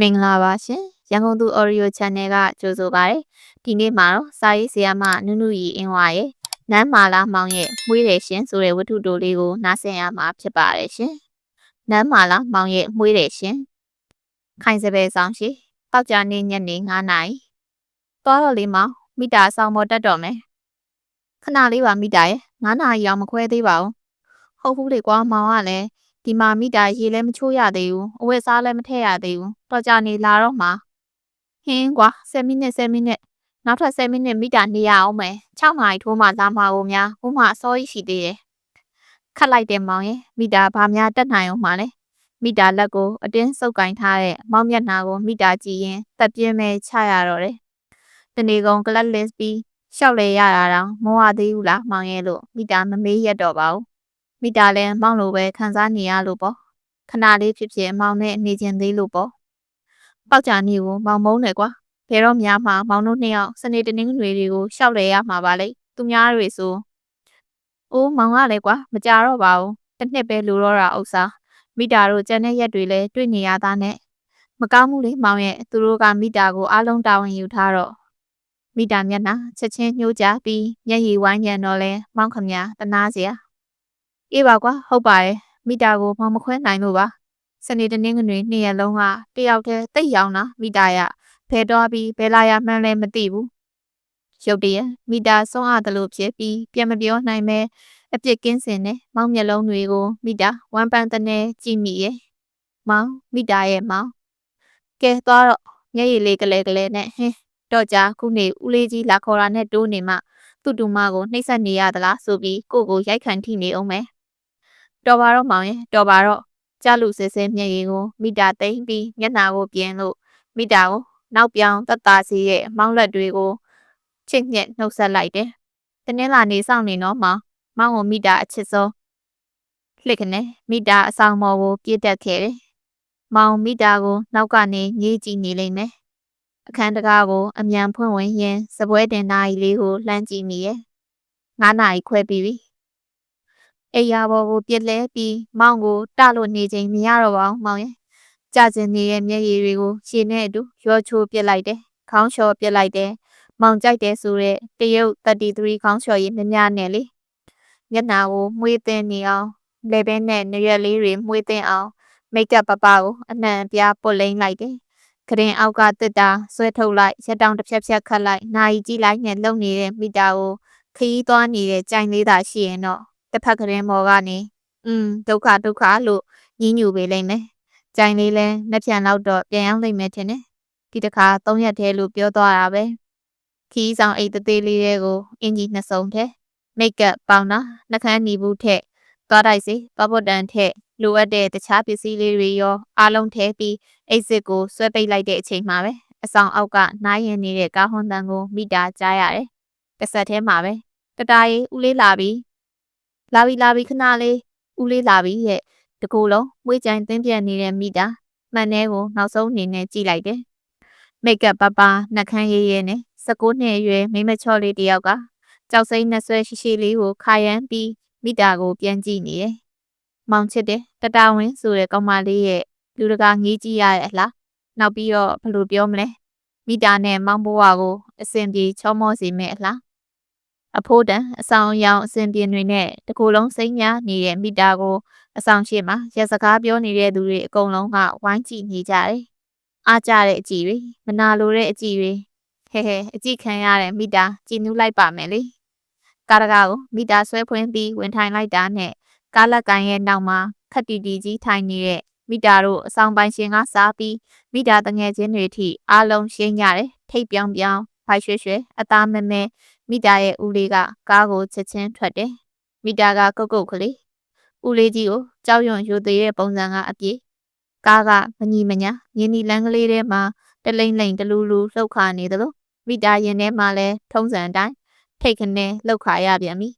မင်္ဂလာပါရှင်ရန်ကုန်သူ Audio Channel ကကြိုဆိုပါရစေဒီနေ့မှာတော့စာရေးဆရာမနုနုရီအင်းဝါရဲ့နမ်းမာလာမောင်ရဲ့မွေးတယ်ရှင်ဆိုတဲ့ဝတ္ထုတိုလေးကိုနားဆင်ရမှာဖြစ်ပါတယ်ရှင်နမ်းမာလာမောင်ရဲ့မွေးတယ်ရှင်ခိုင်စပယ်ဆောင်ရှိတောက်ကြနေညနေ9နာရီသွားတော့လေးမောင်မိတာဆောင်ပေါ်တက်တော့မယ်ခဏလေးပါမိတာရဲ့9နာရီအောင်မခွဲသေးပါဘူးဟုတ်ဘူးလေကွာမောင်ကလည်း ဒီမှာမိတာရေလည်းမချိုးရသေးဘူးအဝတ်စားလည်းမထည့်ရသေးဘူးတော့ကြနေလာတော့မှာဟင်းကွာ10မိနစ်10မိနစ်နောက်ထပ်10မိနစ်မိတာနေရအောင်မယ်6နာရီထိုးမှလာမှာကိုများဟိုမှအစောကြီးရှိသေးတယ်ခတ်လိုက်တယ်မောင်ရဲ့မိတာဘာများတက်နိုင်အောင်မှလဲမိတာလက်ကိုအတင်းစုပ်ကင်ထားတဲ့မောင်မျက်နှာကိုမိတာကြည့်ရင်တက်ပြင်းမဲ့ချရတော့တယ်တနေကုန်ကလတ်လစ်ပြီးရှောက်လေရတာတော့မောရသေးဘူးလားမောင်ရဲ့လို့မိတာမမေးရတော့ပါဘူး မိတာလည်းမောင်လိုပဲခံစားနေရလို့ပေါ့ခဏလေးဖြစ်ဖြစ်မောင်နဲ့နေကျင်သေးလို့ပေါ့ပေါက်ကြနေကိုမောင်မုန်းတယ်ကွာဘယ်တော့မှမောင်တို့နှစ်ယောက်စနေတနင်္ဂနွေတွေကိုရှောက်လေရမှာပါလေသူများတွေဆိုအိုးမောင်ကလည်းကွာမကြတော့ပါဘူးတစ်နှစ်ပဲလိုတော့တာဥစ္စာမိတာတို့ကျန်တဲ့ရက်တွေလည်းတွေ့နေရတာနဲ့မကောင်းဘူးလေမောင်ရဲ့သူတို့ကမိတာကိုအားလုံးတာဝန်ယူထားတော့မိတာမျက်နှာချက်ချင်းညှိုးကြပြီးမျက်ရည်ဝိုင်းညံတော့လဲမောင်ခမတနာစရာ အေးပါကွာဟုတ်ပါတယ်မိတာကိုမောင်မခွဲနိုင်လို့ပါစနေတနင်္ဂနွေနေ့ရက်လုံးကတယောက်တည်းတိတ်ရောင်တာမိတာရဖဲတော့ပြီးဘယ်လာရမှန်းလဲမသိဘူးရုတ်တရက်မိတာဆုံးအားတလို့ဖြစ်ပြီးပြန်မပြောနိုင်မဲအပြစ်ကင်းစင်နဲ့မောင်မျက်လုံးတွေကိုမိတာဝမ်းပန်းတနေကြည့်မိရဲ့မောင်မိတာရဲ့မောင်ကဲသွားတော့မျက်ရည်လေးကလေးကလေးနဲ့ဟင်းတော့ကြာခုနေဦးလေးကြီးလာခေါ်တာနဲ့တိုးနေမှသူ့တူမကိုနှိပ်စက်နေရသလားဆိုပြီးကိုကိုရိုက်ခံထိနေအောင်မယ် တော်ပါတော့မောင်ရဲ့တော်ပါတော့ကြလူဆဲဆဲမျက်ရည်ကိုမိတာသိမ့်ပြီးမျက်နှာကိုပြင်လို့မိတာကိုနောက်ပြောင်တက်တာစီရဲ့မောင်းလက်တွေကိုချစ်ညက်နှုတ်ဆက်လိုက်တယ်။တနင်္လာနေ့စောင့်နေတော့မောင်မောင်ကိုမိတာအချစ်ဆုံးလှစ်ခနဲ့မိတာအဆောင်မော်ကိုပြည့်တက်ခဲ့တယ်။မောင်မိတာကိုနောက်ကနေငေးကြည့်နေလိမ့်မယ်။အခန်းတကားကိုအမြန်ဖွင့်ဝင်ရင်းစပွဲတင်နာရီလေးကိုလှမ်းကြည့်မိရဲ့။9နာရီခွဲပြီးပြီ။ အိယာဘော်ကိုပြစ်လဲပြီးမောင်ကိုတလို့နေချိန်မရတော့ပါဘူးမောင်ရဲ့။ကြာကျင်နေတဲ့မျက်ရည်တွေကိုရှည်နဲ့အတူရောချိုးပစ်လိုက်တယ်။ခေါင်းလျှော်ပစ်လိုက်တယ်။မောင်ကြိုက်တယ်ဆိုတဲ့တရုတ်33ခေါင်းလျှော်ရည်မြများနဲ့လေ။မျက်နှာကိုမွေးသင်းနေအောင်လေဘဲနဲ့နရွက်လေးတွေမွေးသင်းအောင်မိတ်ကပ်ပပကိုအနှံ့ပြားပုတ်လိမ့်လိုက်တယ်။ကရင်အောက်ကတစ်တာဆွဲထုတ်လိုက်ရက်တောင်တစ်ဖြက်ဖြက်ခတ်လိုက်နိုင်ကြီးလိုက်နဲ့လုံနေတဲ့မိတာကိုခရီးသွားနေတဲ့ကြိုင်လေးသာရှိရင်တော့ တစ်ဖက်ကရင်မော်ကနေอืมဒုက္ခဒုက္ခလို့ညင်းညူပေးလိမ့်မယ်။ကြိုင်လေးလဲနှစ်ဖြန်လောက်တော့ပြန်ရောက်လိမ့်မယ်ထင်တယ်။ဒီတစ်ခါ၃ရက်တည်းလို့ပြောသွားတာပဲ။ခီးဆောင်အိတ်သေးသေးလေးတွေကိုအင်ကြီးနှစ်စုံထဲမိတ်ကပ်ပေါင်းတာနှကန်းနီဘူးထက်သွားတိုက်စီပပုတ်တန်ထက်လိုအပ်တဲ့တခြားပစ္စည်းလေးတွေရောအားလုံးထဲပြီးအိတ်စစ်ကိုဆွဲပိတ်လိုက်တဲ့အချိန်မှာပဲအဆောင်အောက်ကနားရင်နေတဲ့ကားဟွန်တန်ကိုမိတာကြားရတယ်။တစ်ဆက်ထဲမှာပဲတတားရီဦးလေးလာပြီး လာပြီလာပြီခဏလေးဦးလေးလာပြီရဲ့တကူလုံးမွေးကြိုင်သင်းပြက်နေတဲ့မိတာမှန်တဲ့ကိုနောက်ဆုံးအနေနဲ့ကြည့်လိုက်တယ်မိတ်ကပ်ပပနှက်ခမ်းရေးရဲနဲ့16နှစ်အရွယ်မိမချော့လေးတယောက်ကကြောက်စိမ့်နှဆွဲရှိရှိလေးကိုခါရမ်းပြီးမိတာကိုပြန်ကြည့်နေတယ်။မောင်ချစ်တယ်တတဝင်းဆိုတဲ့ကောင်မလေးရဲ့လူတကာငေးကြည့်ရရဲ့လား။နောက်ပြီးတော့ဘယ်လိုပြောမလဲ။မိတာနဲ့မောင်ဘွားကိုအစင်ပြေချောမောစီမဲ့လား။ အဖိုးတန်အဆောင်ရောင်အစင်ပြင်းတွေနဲ့တကူလုံးစိမ့်များနေတဲ့မိတာကိုအဆောင်ရှိမှာရက်စကားပြောနေတဲ့သူတွေအကုန်လုံးကဝိုင်းကြည့်နေကြတယ်။အားကြတဲ့အကြည့်တွေမနာလိုတဲ့အကြည့်တွေဟဲဟဲအကြည့်ခံရတဲ့မိတာကြည်နူးလိုက်ပါမယ်လေ။ကားတကားကိုမိတာဆွဲဖွင့်ပြီးဝင်ထိုင်လိုက်တာနဲ့ကားလက်ကန်ရဲ့နောက်မှာခက်တီတီကြီးထိုင်နေတဲ့မိတာတို့အဆောင်ပိုင်ရှင်ကစားပြီးမိတာတငယ်ချင်းတွေထိအားလုံးရှင်းကြတယ်။ထိတ်ပြောင်ပြောင် ဖိုက်ရွှဲရွှဲအသားမဲမဲမိတာရဲ့ဦးလေးကကားကိုချက်ချင်းထွက်တယ်။မိတာကကုတ်ကုတ်ကလေးဦးလေးကြီးကိုကြောက်ရွံ့ရိုသေးတဲ့ပုံစံကအပြည့်ကားကမညီမညာမြင်းဒီလန်းကလေးထဲမှာတလိမ့်လိမ့်တလူလူလှုပ်ခါနေသလိုမိသားရင်ထဲမှာလည်းထုံးစံအတိုင်းထိတ်ခနဲလှုပ်ခါရပြန်ပြီ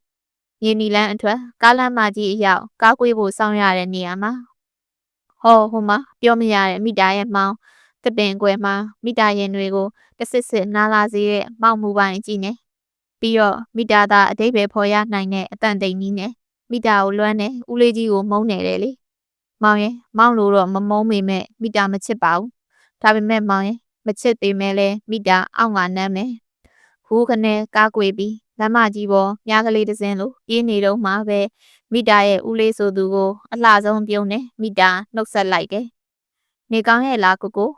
မြင်းဒီလန်းအထွက်ကားလမ်းမကြီးအရောက်ကားကွေးဖို့စောင့်ရတဲ့နေရာမှာဟောဟိုမှာပြောမရတဲ့မိသားရဲ့မောင် တပင်ကွယ်မှာမိသားရင်တွေကိုတဆစ်စစ်နားလာစေတဲ့မောက်မှုပိုင်းကြည့်နေပြီးတော့မိသားသားအတိတ်ပဲဖော်ရနိုင်တဲ့အတန်တိန်ကြီးနဲ့မိတာကိုလွမ်းနေဦးလေးကြီးကိုမုန်းနေတယ်လေမောင်ရဲ့မောင်လို့တော့မမုန်းမိမဲ့မိတာမချစ်ပါဘူးဒါပေမဲ့မောင်ရဲ့မချစ်သေးမဲလဲမိတာအောင့်ကနမ်းမယ်ဟူးခနဲ့ကားကွေပြီးလမ်းမကြီးပေါ်မြားကလေးတစ်စင်းလိုပြေးနေတော့မှပဲမိတာရဲ့ဦးလေးဆိုသူကိုအလှဆုံးပြုံးနေမိတာနှုတ်ဆက်လိုက်တယ်နေကောင်းရဲ့လားကိုကို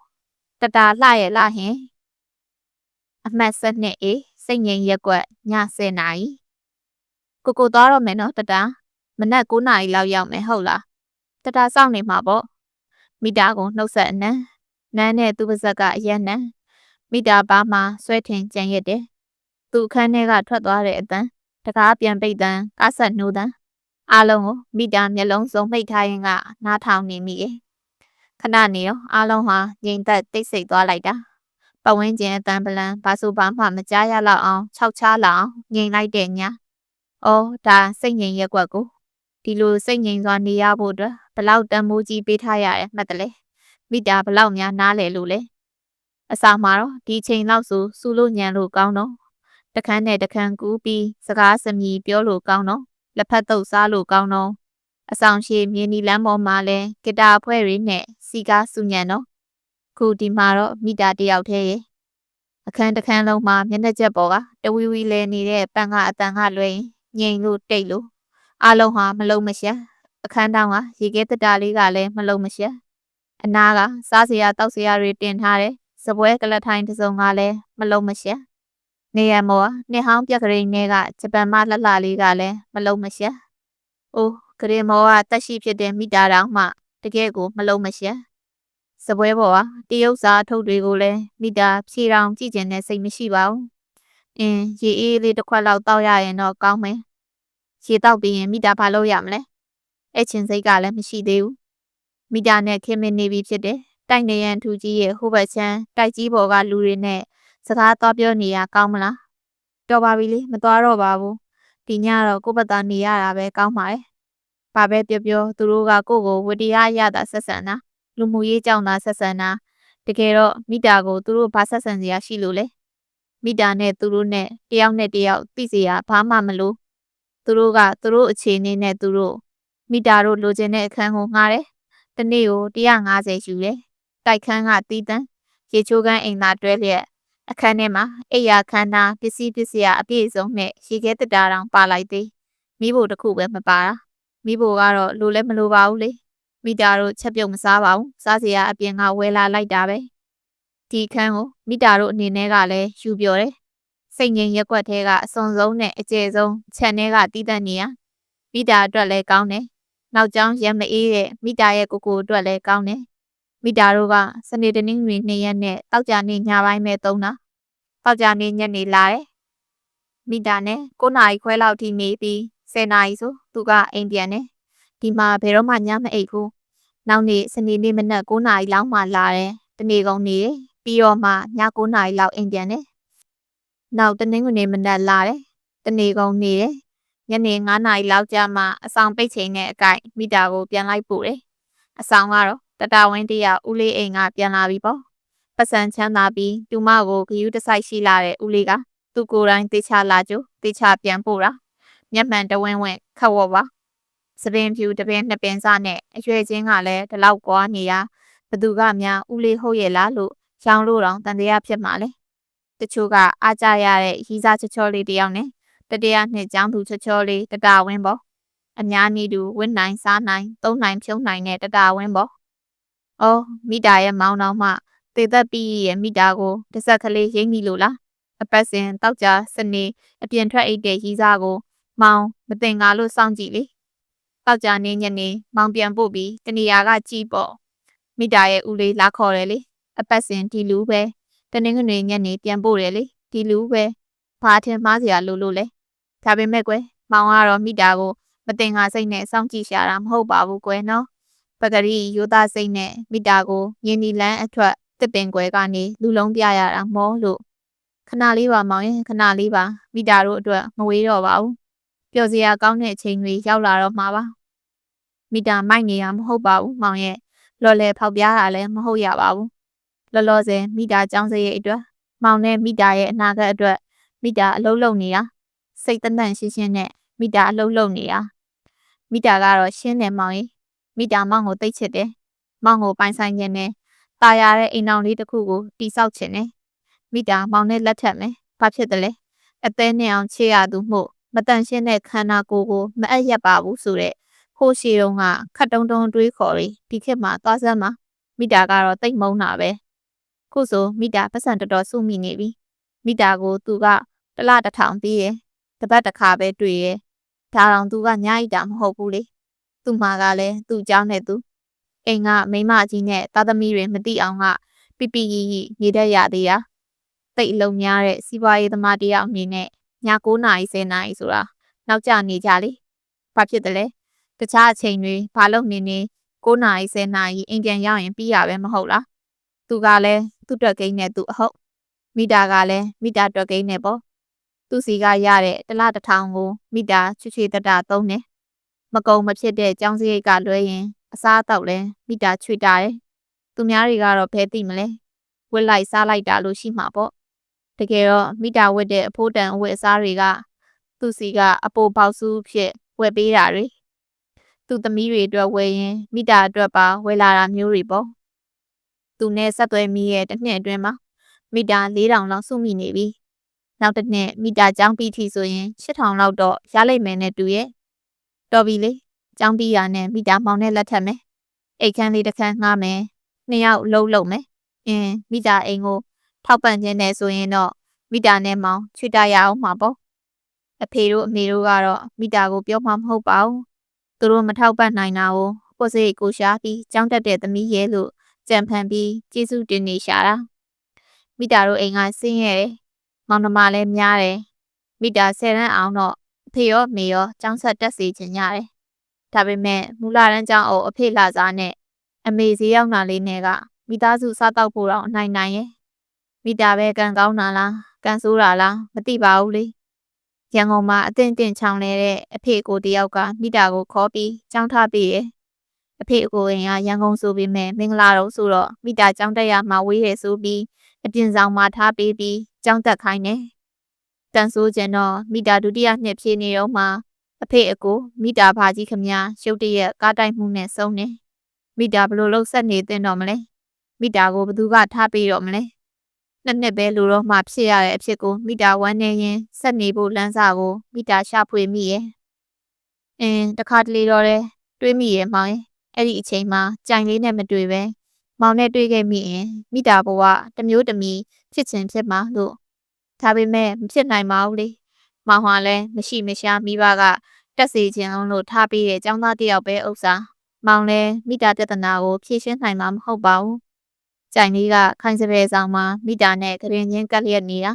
တတာလှရဲ့လားဟင်အမှတ်ဆက်နှစ်အေးစိတ်ငြိမ်ရက်ကွက်ည10နာရီကိုကိုသွားတော့မယ်နော်တတာမနက်9နာရီလောက်ရောက်မယ်ဟုတ်လားတတာစောင့်နေမှာပေါ့မိတာကိုနှုတ်ဆက်အနံနန်းနဲ့သူ့ပါဇက်ကအရက်နံမိတာပါမှဆွဲထင်ကြံရက်တယ်သူအခန်းထဲကထွက်သွားတဲ့အတန်းတကားပြန်ပိတ်တန်းကားဆက်နှိုးတန်းအားလုံးကိုမိတာမျက်လုံးစုံမိတ်ထားရင်ကနားထောင်နေမိရဲ့ ခဏနေရောအားလုံးဟာငြိမ်သက်တိတ်ဆိတ်သွားလိုက်တာပဝင်းကျင်အတန်းပလန်ဘာဆိုဘာမှမကြားရလောက်အောင်ခြောက်ချားလောက်အောင်ငြိမ်လိုက်တဲ့ညာ။အော်ဒါစိတ်ငြိမ်ရက်ွက်ကိုဒီလိုစိတ်ငြိမ်စွာနေရဖို့အတွက်ဘလောက်တန်မိုးကြီးပေးထားရရဲ့မှတ်တယ်လေ။မိတာဘလောက်များနားလေလို့လေ။အစာမှာတော့ဒီချိန်လောက်ဆိုစူလို့ညံလို့ကောင်းတော့တခန်းနဲ့တခန်းကူးပြီးစကားစမြည်ပြောလို့ကောင်းတော့လက်ဖက်တုပ်စားလို့ကောင်းတော့ အဆောင်ရှိမြင်းဒီလမ်းပေါ်မှာလဲဂီတာအဖွဲ့တွေနဲ့စီကားစူညံတော့ခုဒီမှာတော့မိတာတယောက်တည်းရဲ့အခန်းတစ်ခန်းလုံးမှာမျက်နှာချက်ပေါ်ကတဝီဝီလဲနေတဲ့ပန်းကအတန်ကလွှဲရင်ငြိမ်လို့တိတ်လို့အလုံးဟာမလုံးမရှက်အခန်းတောင်ကရေခဲတတာလေးကလည်းမလုံးမရှက်အနားကစားစရာတောက်စရာတွေတင်ထားတယ်စပွဲကလထိုင်းတစ်စုံကလည်းမလုံးမရှက်နေရမောနေဟောင်းပြက်ကလေးနဲ့ကဂျပန်မလှလှလေးကလည်းမလုံးမရှက်အိုး ကရင်မောကတက်ရှိဖြစ်တဲ့မိတာတောင်မှတကယ်ကိုမလုံးမရှက်စပွဲပေါ်ကတရုတ်စာထုတ်တွေကိုလည်းမိတာဖြေတောင်ကြည့်ကျင်တဲ့စိတ်မရှိပါဘူး။အင်းရေအေးလေးတစ်ခွက်လောက်တောက်ရရင်တော့ကောင်းမယ်။ရေတောက်ပြီးရင်မိတာဘာလုပ်ရမလဲ။အဲ့ချင်းစိတ်ကလည်းမရှိသေးဘူး။မိတာနဲ့ခင်မင်းနေပြီဖြစ်တယ်။တိုက်နေရန်ထူကြီးရဲ့ဟိုဘက်ချမ်းတိုက်ကြီးပေါ်ကလူတွေနဲ့စကားသွားပြောနေရကောင်းမလား။တော်ပါပြီလေမသွားတော့ပါဘူး။ဒီညတော့ကိုယ့်ဘက်သားနေရတာပဲကောင်းပါရဲ့။ ဘာပဲပြောပြောသူတို့ကကိုယ့်ကိုဝတ္တရားရတာဆက်ဆံတာ။လူမှုရေးကြောင့်သာဆက်ဆံတာတကယ်တော့မိတာကိုသူတို့ဘာဆက်ဆံစရာရှိလို့လဲမိတာနဲ့သူတို့နဲ့တယောက်နဲ့တယောက်သိစရာဘာမှမလို့သူတို့ကသူတို့အခြေအနေနဲ့သူတို့မိတာတို့လိုချင်တဲ့အခန်းကိုငှားတယ်တနေ့ကို150ယူတယ်တိုက်ခန်းကတီးတန်းရေချိုးကန်းအိမ်သာတွဲလျက်အခန်းထဲမှာအိယာခန်းသားပစ္စည်းပစ္စည်းအပြည့်စုံနဲ့ရေခဲတတာတောင်ပါလိုက်သေးမိဖို့တခုပဲမပါတာ မိဖို့ကတော့လိုလဲမလိုပါဘူးလေမိတာတို့ချက်ပြုတ်မစားပါဘူးစားစရာအပြင်ကဝယ်လာလိုက်တာပဲဒီခန်းကိုမိတာတို့အနေနဲ့ကလည်းယူပြောတယ်စိတ်ငြိမ်ရက်ွက်သေးကအစွန်ဆုံးနဲ့အကျယ်ဆုံးခြံထဲကတီးတန့်နေရမိတာအတွက်လည်းကောင်းတယ်နောက်ကျောင်းရမအေးတဲ့မိတာရဲ့ကိုကိုအတွက်လည်းကောင်းတယ်မိတာတို့ကစနေတနင်္ဂနွေနေ့ရက်နဲ့တောက်ကြနေ့ညပိုင်းပဲသုံးတာတောက်ကြနေ့ညနေလာတယ်မိတာနဲ့9နာရီခွဲလောက်ထိနေပြီး 10နာရီဆိုသူကအိမ်ပြန်တယ်ဒီမှာဘယ်တော့မှညမအိပ်ဘူးနောက်နေ့စနေနေ့မနက်9နာရီလောက်မှလာတယ်တနေ့ကုန်နေတယ်ပြီးတော့မှည9နာရီလောက်အိမ်ပြန်တယ်နောက်တနင်္ဂနွေမနက်လာတယ်တနေ့ကုန်နေတယ်ညနေ9နာရီလောက်ကြာမှအဆောင်ပိတ်ချိန်နဲ့အကိုက်မိတာကိုပြန်လိုက်ပို့တယ်အဆောင်ကတော့တတဝင်းတရဦးလေးအိမ်ကပြန်လာပြီပေါ့ပတ်စံချမ်းသာပြီးတူမကိုဂယူးတစိုက်ရှိလာတဲ့ဦးလေးကသူကိုယ်တိုင်တေချာလာကြတေချာပြန်ပို့တာ မျက်မှန်တဝင်းဝင်းခတ်ဝေါ်ပါစပင်ဖြူတပင်နှစ်ပင်စနဲ့အရွယ်ချင်းကလည်းဒီလောက်ကွာနေရဘသူကများဦးလေးဟုတ်ရဲ့လားလို့ရောင်လို့တော့တန်တရားဖြစ်မှာလေတချို့ကအားကြရတဲ့ရီးစားချောချောလေးတယောက်နဲ့တတရားနှစ်ចောင်းသူချောချောလေးတတဝင်းပေါ့အများနီးတူဝင်းနိုင်စားနိုင်သုံးနိုင်ဖြုံးနိုင်တဲ့တတဝင်းပေါ့အော်မိတာရဲ့မောင်းတော်မှသေသက်ပြီးရဲ့မိတာကိုတစ်ဆက်ကလေးရိမ့်မိလို့လားအပတ်စဉ်တောက်ကြစနေအပြင်ထွက်အိတ်တဲ့ရီးစားကို မောင်းမတင်ကားလို့စောင့်ကြည့်လေတောက်ကြနေညနေမောင်ပြန်ပို့ပြီးတနေရာကကြည်ပေါ့မိတာရဲ့ဦးလေးလာခေါ်တယ်လေအပတ်စဉ်ဒီလူပဲတနင်္ဂနွေညနေပြန်ပို့တယ်လေဒီလူပဲဘာထင်မှားစရာလို့လို့လဲဒါပေမဲ့ကွယ်မောင်ကတော့မိတာကိုမတင်ငါစိတ်နဲ့စောင့်ကြည့်ရှာတာမဟုတ်ပါဘူးကွယ်နော်ပဂရီရိုးသားစိတ်နဲ့မိတာကိုယင်းဒီလန်းအထွက်တစ်ပင်ကွယ်ကနေလူလုံးပြရတာမောလို့ခဏလေးပါမောင်ရင်ခဏလေးပါမိတာတို့အတွက်မဝေးတော့ပါဘူး ပျော်စရာကောင်းတဲ့အချိန်တွေရောက်လာတော့မှာပါမီတာမိုက်နေတာမဟုတ်ပါဘူးမောင်ရဲ့လော်လေဖောက်ပြားတာလည်းမဟုတ်ရပါဘူးလော်လော်ဆယ်မိတာចောင်းစရဲ့အတွက်မောင်နဲ့မိတာရဲ့အနာဂတ်အတွက်မိတာအလုံးလုံးနေတာစိတ်တန်တန်ရှင်းရှင်းနဲ့မိတာအလုံးလုံးနေတာမိတာကတော့ရှင်းတယ်မောင်ရဲ့မိတာမောင်ကိုတိတ်ချစ်တယ်မောင်ကိုပိုင်ဆိုင်ခြင်းနဲ့ ตายရတဲ့အိမ်အောင်လေးတစ်ခုကိုတိဆောက်ခြင်းနဲ့မိတာမောင်နဲ့လက်ထပ်မယ်ဘာဖြစ်တယ်လဲအသေးနဲ့အောင်ချေရသူမှု မတန်ရှင်းတဲ့ခန္ဓာကိုယ်ကိုမအပ်ရက်ပါဘူးဆိုတဲ့ခိုးရှိတုံးကခတ်တုံတုံတွေးခေါ်ပြီးဒီခေတ်မှာသွားစမ်းမှာမိတာကတော့တိတ်မုန်းတာပဲခုဆိုမိတာပတ်စံတော်တော်စုမိနေပြီမိတာကိုသူကတလတစ်ထောင်ပြီးရယ်တပတ်တစ်ခါပဲတွေ့ရယ်ဒါတောင်သူကညားဣတာမဟုတ်ဘူးလေသူ့မှာကလည်းသူ့เจ้าနဲ့သူအိမ်ကမိမကြီးနဲ့သားသမီးတွေမသိအောင်ကပြပြရီရီနေတတ်ရသေးတာတိတ်အလုံးများတဲ့စီးပွားရေးသမားတယောက်အနေနဲ့ည 9နာရီ10နာရီဆိုတာနောက်ကျနေကြလေဘာဖြစ်တယ်လဲတခြားအချိန်တွေဘာလို့နေနေ9နာရီ10နာရီအိမ်ပြန်ရောက်ရင်ပြီးရပဲမဟုတ်လားသူကလည်းသူ့တွက်ကိန်းနဲ့သူအဟုတ်မိတာကလည်းမိတာတွက်ကိန်းနဲ့ပေါ့သူစီကရတဲ့တစ်လတစ်ထောင်ကိုမိတာချွချွေတတသုံးတယ်မကုံမဖြစ်တဲ့ចောင်းစရိတ်ကလွဲရင်အစားအသောက်လဲမိတာချွေတာတယ်သူများတွေကတော့ဘဲသိမလဲဝစ်လိုက်စားလိုက်တာလို့ရှိမှာပေါ့ တကယ်တော့မိတာဝတ်တဲ့အဖိုးတန်အဝတ်အစားတွေကသူစီကအပိုပေါက်စုဖြစ်ဝယ်ပေးတာတွေသူသမီးတွေအတွက်ဝယ်ရင်မိတာအတွက်ပါဝယ်လာတာမျိုးတွေပေါ့သူနဲ့ဆက်သွဲမိရဲ့တစ်နှစ်အတွင်းမှာမိတာ4000လောက်စုမိနေပြီနောက်တစ်နှစ်မိတာចောင်းပြီးထီဆိုရင်8000လောက်တော့ရလိမ့်မယ်နဲ့တူရဲ့တော်ပြီလေចောင်းပြီးရနဲ့မိတာမောင်နဲ့လက်ထပ်မယ်အိတ်ခမ်းလေးတစ်ခမ်းငှားမယ်နှစ်ယောက်လှုပ်လှုပ်မယ်အင်းမိတာအိမ်ကို ထောက်ပံ့ခြင်းနဲ့ဆိုရင်တော့မိတာနဲ့မောင်ချွတ်တရအောင်မှာပေါ့အဖေတို့အမေတို့ကတော့မိတာကိုပြောမှမဟုတ်ပါဘူးသူတို့မထောက်ပံ့နိုင်တာကိုကိုစိတ်ကိုရှားပြီးကြောင်းတက်တဲ့သမီးရဲ့လို့ကြံဖန်ပြီးကျေးဇူးတင်နေရှာတာမိတာတို့အိမ်ကဆင်းရဲတယ်မောင်နှမလည်းများတယ်မိတာဆယ်ရန်အောင်တော့အဖေရောမေရောចောင်းဆက်တက်စီခြင်းရတယ်ဒါပေမဲ့မူလာတန်းကျောင်းအုပ်အဖေလာစားနဲ့အမေစီရောက်လာလေးနဲ့ကမိသားစုစားတောက်ဖို့တော့အနိုင်နိုင်ရဲ့ မိတာပဲကံကောင်းတာလားကံဆိုးတာလားမသိပါဘူးလေရန်ကုန်မှာအတင်းတင်းချောင်းနေတဲ့အဖေကိုတယောက်ကမိတာကိုခေါ်ပြီးကြောင်းထားပေးရဲ့အဖေကိုအိမ်ကရန်ကုန်ဆိုပေမဲ့မင်္ဂလာတော့ဆိုတော့မိတာကြောင်းတက်ရမှာဝေးရဆိုပြီးအပြင်ဆောင်မှာထားပေးပြီးကြောင်းတက်ခိုင်းတယ်တန်ဆိုးကျင်တော့မိတာဒုတိယနှစ်ဖြည့်နေတော့မှအဖေအကိုမိတာဘာကြီးခမညာရုတ်တရက်ကားတိုက်မှုနဲ့ဆုံးတယ်မိတာဘလို့လို့ဆက်နေတင်တော့မလဲမိတာကိုဘသူကထားပေးတော့မလဲ နှစ်နှစ်ပဲလူတော့မှဖြစ်ရတဲ့အဖြစ်ကိုမိတာဝမ်းနေရင်ဆက်နေဖို့လမ်းစာကိုမိတာရှာဖွေမိရဲ့အင်းတခါတလေတော့လဲတွေးမိရဲ့မောင်ရဲ့အဲ့ဒီအချိန်မှာကြိုင်လေးနဲ့မတွေ့ပဲမောင်နဲ့တွေ့ခဲ့မိရင်မိတာဘဝတမျိုးတမီဖြစ်ချင်းဖြစ်မှာလို့ဒါပေမဲ့မဖြစ်နိုင်ပါဘူးလေမောင်ဟာလည်းမရှိမရှာမိဘကတက်စီခြင်းအောင်လို့ထားပြီးတဲ့ចောင်းသားတယောက်ပဲဥစ္စာမောင်လည်းမိတာပြဿနာကိုဖြေရှင်းနိုင်မှာမဟုတ်ပါဘူး ကြိုင်လေးကခိုင်စပယ်ဆောင်မှာမိတာနဲ့ကရင်ချင်းကပ်လျက်နေတာ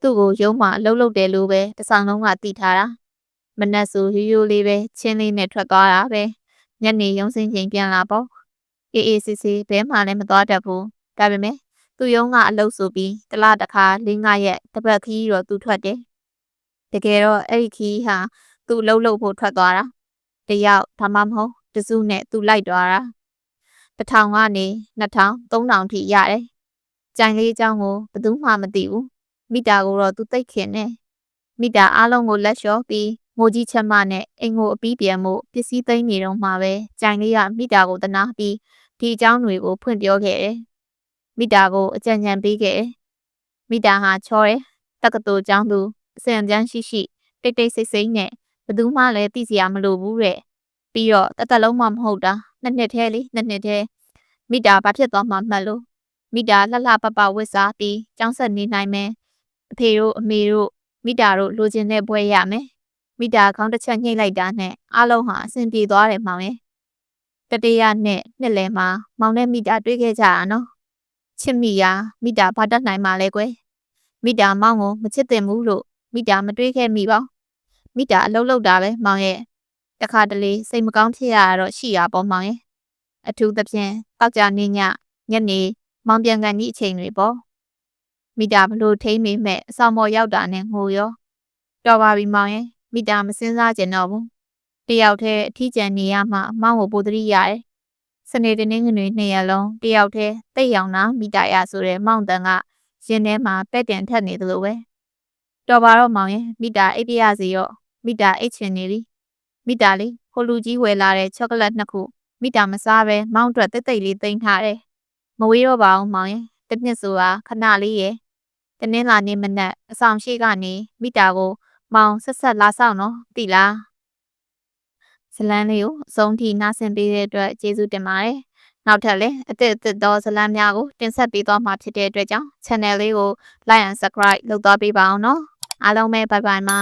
သူ့ကိုရုံးမှလှုပ်လှုပ်တယ်လို့ပဲတဆောင်လုံးကတီးထားတာမနက်ဆိုရိုးရိုးလေးပဲချင်းလေးနဲ့ထွက်သွားတာပဲညနေရုံးစင်းချိန်ပြန်လာပေါ့အေးအေးဆေးဆေးဘဲမှလည်းမသွားတတ်ဘူးဒါပေမဲ့သူရုံးကအလုပ်ဆိုပြီးတလားတစ်ခါ၄၅ရက်တပတ်ခီးတော့သူထွက်တယ်တကယ်တော့အဲ့ဒီခီးဟာသူ့လှုပ်လှုပ်ဖို့ထွက်သွားတာတယောက်ဒါမှမဟုတ်တစုနဲ့သူလိုက်သွားတာ တစ်ထောင်ကနေနှစ်ထောင်သုံးထောင်ထိရတယ်ကြိုင်လေးအကြောင်းကိုဘယ်သူမှမသိဘူးမိတာကိုတော့သူသိခင်နေမိတာအားလုံးကိုလက်လျှော့ပြီးမိုးကြီးချက်မနဲ့အိမ်ကိုအပီးပြန်မှုပစ္စည်းသိမ်းနေတော့မှပဲကြိုင်လေးကမိတာကိုတနာပြီးဒီအကြောင်းတွေကိုဖွင့်ပြောခဲ့တယ်မိတာကိုအကြံဉာဏ်ပေးခဲ့တယ်မိတာဟာချောတယ်တက္ကသိုလ်ကျောင်းသူအစံကျန်းရှိရှိတိတ်တိတ်ဆိတ်ဆိတ်နဲ့ဘယ်သူမှလည်းသိစရာမလိုဘူးတဲ့ ပြီးတော့တသက်လုံးမှမဟုတ်တာနှစ်နှစ်သေးလေနှစ်နှစ်သေးမိတာဘာဖြစ်သွားမှမှတ်လို့မိတာလှလှပပဝစ်စားပြီးကျောင်းဆက်နေနိုင်မယ်အဖေတို့အမေတို့မိတာတို့လိုချင်တဲ့ဘွဲရမယ်မိတာခေါင်းတစ်ချက်ညှိလိုက်တာနဲ့အားလုံးဟာအဆင်ပြေသွားတယ်မောင်ရဲ့တတေးရနဲ့နှစ်လယ်မှာမောင်နဲ့မိတာတွေ့ခဲ့ကြတာနော်ချစ်မိရာမိတာဘာတတ်နိုင်မှာလဲကွယ်မိတာမောင်ကိုမချစ်တင်ဘူးလို့မိတာမတွေးခဲ့မိပါမိတာအလုံးလုံးတာပဲမောင်ရဲ့ တခါတလေစိတ်မကောင်းဖြစ်ရတော့ရှိရပေါ့မောင်ရဲ့အထူးသဖြင့်တောက်ကြနေညညနေမောင်ပြန်ကန်ကြီးအချိန်တွေပေါ့မိတာဘလို့ထိမ့်မိမဲ့အဆောင်ပေါ်ရောက်တာနဲ့ငိုရောတော်ပါပြီမောင်ရဲ့မိတာမစင်းစားကျင်တော့ဘူးတယောက်တည်းအထီးကျန်နေရမှမောင်ကိုပိုတရိရတယ်စနေတနင်္ဂနွေနှစ်ရက်လုံးတယောက်တည်းတိတ်ရောင်နာမိတာရဆိုတဲ့မောင်တန်ကရင်ထဲမှာပက်တင်ထက်နေသလိုပဲတော်ပါတော့မောင်ရဲ့မိတာအိပ်ပြရစီရောမိတာအိတ်ချင်နေပြီ မိတာလေးဟိုလူကြီးဝယ်လာတဲ့ချောကလက်နှစ်ခုမိတာမစားပဲမောင်းအတွက်တိတ်တိတ်လေးတင်ထားတယ်မမဝေးတော့ပါဘူးမောင်ရဲ့တစ်နှစ်ဆိုတာခဏလေးရဲ့တနင်္လာနေ့မနက်အဆောင်ရှိကနေမိတာကို မောင်ဆက်ဆက်လာဆောင်နော်တိလားဇလန်းလေးကိုအဆုံးထိနားဆင်ပေးတဲ့အတွက်ကျေးဇူးတင်ပါတယ်နောက်ထပ်လည်းအသစ်အသစ်သောဇလန်းများကိုတင်ဆက်ပေးသွားမှာဖြစ်တဲ့အတွက်ကြောင့် channel လေးကို like and subscribe လုပ်သွားပေးပါအောင်နော်အားလုံးပဲ bye bye ပါ